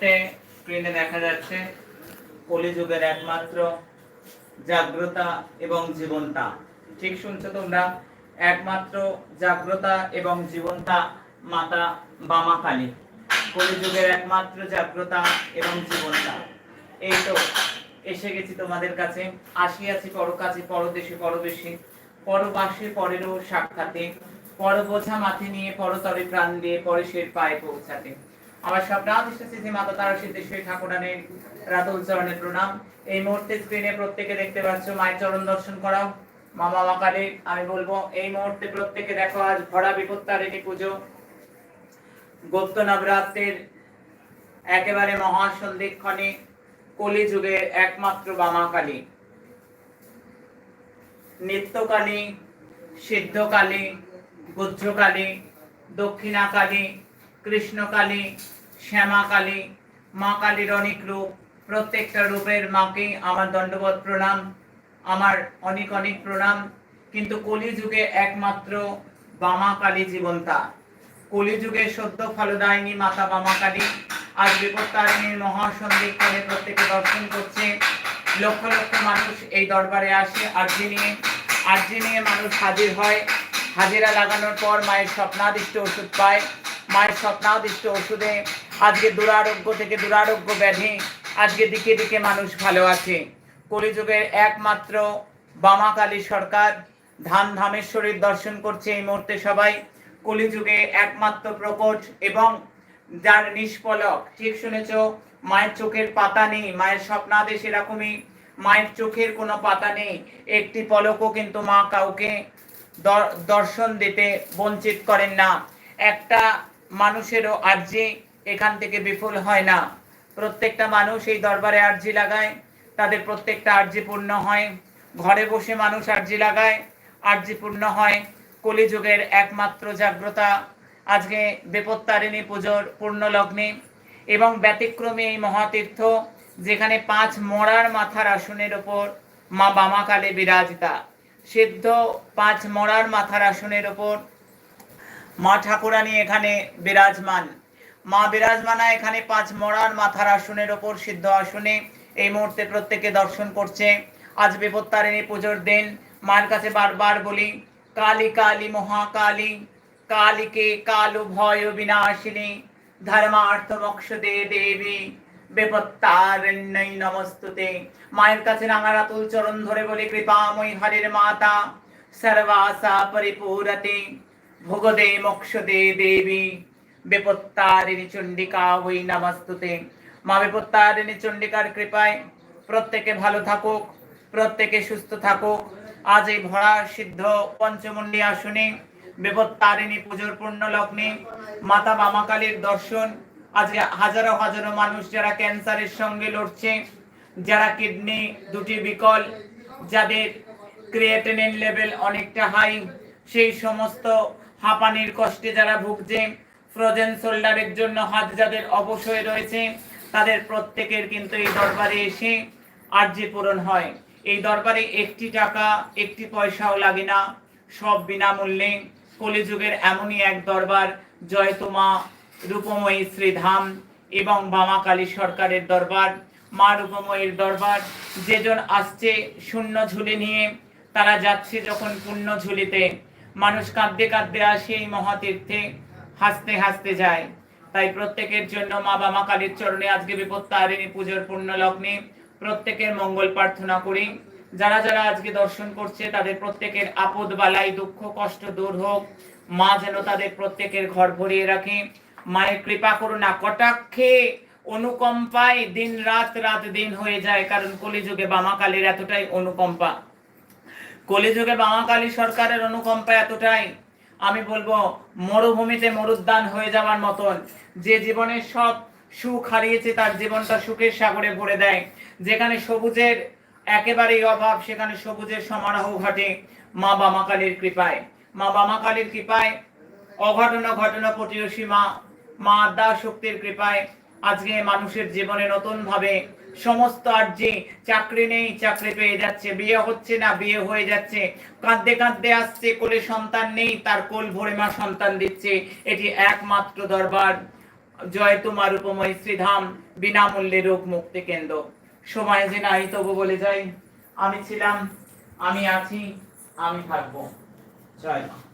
হচ্ছে কলিযুগের একমাত্র জাগ্রতা এবং জীবনতা। ঠিক শুনছো তোমরা? একমাত্র জাগ্রতা এবং জীবনতা মাতা বামা কালী। কলিযুগের একমাত্র জাগ্রতা এবং জীবনতা। এই তো, এসে গেছি তোমাদের কাছে। আসিয়াছি পরকাছে, পরদেশে পরবেশে। পরবাসে পরেরও সাক্ষাতে। পর বোঝা মাথে নিয়ে পরতরে প্রাণ দিয়ে পরেশের পায়ে পৌঁছাতে। আমার সব নাম এসেছে মাতা তারা সিদ্ধেশ্বরী ঠাকুরানের রাতুল চরণে প্রণাম। এই মুহূর্তে স্ক্রিনে প্রত্যেকে দেখতে পাচ্ছ, মায়ের চরণ দর্শন করাও। মামা মাকালে, আমি বলব, এই মুহূর্তে প্রত্যেকে দেখো, আজ ভরা বিপত্তারিণী পুজো। গুপ্ত নবরাত্রের একেবারে মহাসন্ধিক্ষণে কলিযুগের একমাত্র বামাকালী। নিত্যকালী, সিদ্ধকালী গুজ্জকালী দক্ষিণাকালী, কৃষ্ণকালী শ্যামাকালী, মা কালীর অনেক রূপ, প্রত্যেকটা রূপের মাকে আমার দণ্ডবোধ প্রণাম, আমার অনেক অনেক প্রণাম। কিন্তু কলিযুগে একমাত্র বামা কালী জীবন্তা কলিযুগে সদ্য ফলদায়িনী মাতা বামা কালী, আজ বিপত্তারিণীর মহাসন্ধিক্ষণে প্রত্যেকে দর্শন করছে। লক্ষ লক্ষ মানুষ এই দরবারে আসে, আর্জি নিয়ে আর্জি নিয়ে মানুষ হাজির হয়। হাজিরা লাগানোর পর মায়ের স্বপ্নাদিষ্ট ওষুধ পায়। মায়ের স্বপ্নাদিষ্ট ওষুধে আজকে দুরারোগ্য থেকে দুরারোগ্য ব্যাধি। আজকে দিকে দিকে মানুষ ভালো আছে। কলিযুগের একমাত্র বামাকালী সরকার ধাম ধামেশ্বরীর দর্শন করছে এই মুহূর্তে সবাই। কলিযুগে একমাত্র প্রকট এবং যার নিষ্পলক ঠিক শুনেছ, মায়ের চোখের পাতা নেই, মায়ের স্বপ্নাদেশ এরকমই। মায়ের চোখের কোনো পাতা নেই, একটি পলকও কিন্তু মা কাউকে দর্শন দিতে বঞ্চিত করেন না। একটা মানুষেরও আর্জি এখান থেকে বিফল হয় না। প্রত্যেকটা মানুষ এই দরবারে আর্জি লাগায়, তাদের প্রত্যেকটা আর্জি পূর্ণ হয়। ঘরে বসে মানুষ আর্জি লাগায়, আর্জি পূর্ণ হয়। কলিযুগের একমাত্র জাগ্রতা, আজকে বেপত্তারিণী পুজোর পূর্ণ লগ্নে এবং ব্যতিক্রমী এই মহাতীর্থ, যেখানে পাঁচ মরার মাথার আসনের ওপর মা বামাকালে বিরাজিতা। সিদ্ধ পাঁচ মরার মাথার আসনের ওপর মা ঠাকুরানী এখানে বিরাজমান। মা বিরাজমানা এখানে পাঁচ মরার মাথার আসনের ওপর সিদ্ধ আসনে এই মুহূর্তে প্রত্যেকে দর্শন করছে। আজ বিপত্তারিণী পুজোর দিন। মায়ের কাছে বারবার বলি, কালী কালী মহাকালী, কালীকে কালু ভয় বিনাশিনী ধর্মার্থ মোক্ষ দে দেবী বেপত্তারণ্যই নমস্তুতে। মায়ের কাছে রাঙারাতুল চরণ ধরে বলি, কৃপাময়ী হরের মাতা, সর্বাসা পরিপূরতে ভোগদে মোক্ষ দে দেবী। বেপত্তারিণী চণ্ডিকা ওই নামাস্তুতে। মা বেপত্তারিণী চণ্ডিকার কৃপায় প্রত্যেকে ভালো থাকুক, প্রত্যেকে সুস্থ থাকুক। আজ এই ভরা সিদ্ধ পঞ্চমন্ডী আসনে বিপত্তারিণী পুজোর পূর্ণ লগ্নে মাতা বামাকালীর দর্শন। আজকে হাজারো হাজারো মানুষ যারা ক্যান্সারের সঙ্গে লড়ছে, যারা কিডনি দুটি বিকল, যাদের ক্রিয়েটিনিন লেভেল অনেকটা হাই, সেই সমস্ত হাঁপানির কষ্টে যারা ভুগছে ফ্রোজেন শোল্ডারের জন্য হাত যাদের অবশ্যই রয়েছে। তাদের প্রত্যেকের কিন্তু এই দরবারে এসে আর্জি পূরণ হয়। এই দরবারে একটি টাকা, একটি পয়সাও লাগে না। সব বিনামূল্যে কলিযুগের এমনই এক দরবার, জয় তোমা, রূপময়ী শ্রীধাম এবং বামাকালী সরকারের দরবার, মা রূপময়ীর দরবার। যেজন আসছে শূন্য ঝুলি নিয়ে, তারা যাচ্ছে যখন পূর্ণ ঝুলিতে। মানুষ কাঁদতে কাঁদতে আসে এই মহাতীর্থে। হাসতে হাসতে যায়। তাই প্রত্যেকের জন্য মা বামা কালীর চরণে আজকে বিপত্তারিণী পুজোর পূর্ণ লগ্নে প্রত্যেকের মঙ্গল প্রার্থনা করি। যারা যারা আজকে দর্শন করছে, তাদের প্রত্যেকের আপদ বালাই, দুঃখ, কষ্ট দূর হোক। মা যেন তাদের প্রত্যেকের ঘর ভরিয়ে রাখে। মায়ের কৃপা করুণা কটাক্ষে অনুকম্পায় দিন রাত রাত দিন হয়ে যায়, কারণ কলিযুগে বামাকালীর এতটাই অনুকম্পা। কলিযুগে বামাকালী সরকারের অনুকম্পা এতটাই আমি বলব, মরুভূমিতে মরুদ্যান হয়ে যাওয়ার মতন। যে জীবনের সব সুখ হারিয়েছে, তার জীবনটা সুখের সাগরে ভরে দেয়। যেখানে সবুজের একেবারেই অভাব, সেখানে সবুজের সমারোহ ঘটে মা বামা কালীর কৃপায়। মা বামাকালীর কৃপায় অঘটন ঘটনা প্রতিবেশী মা মা আদ্যা শক্তির কৃপায়। আজকে মানুষের জীবনে নতুন ভাবে সমস্ত আর্জি চাকরি নেই, চাকরি পেয়ে যাচ্ছে। বিয়ে হচ্ছে না, বিয়ে হয়ে যাচ্ছে। কাঁদতে কাঁদতে আসছে, কোলে সন্তান নেই, তার কোল ভরে মা সন্তান দিচ্ছে। এটি একমাত্র দরবার। জয় তোমার উপময় শ্রীধাম, বিনামূল্যে রোগ মুক্তি কেন্দ্র। সময় যে নাই, তবু বলে যাই, আমি ছিলাম, আমি আছি, আমি থাকব। জয় মা।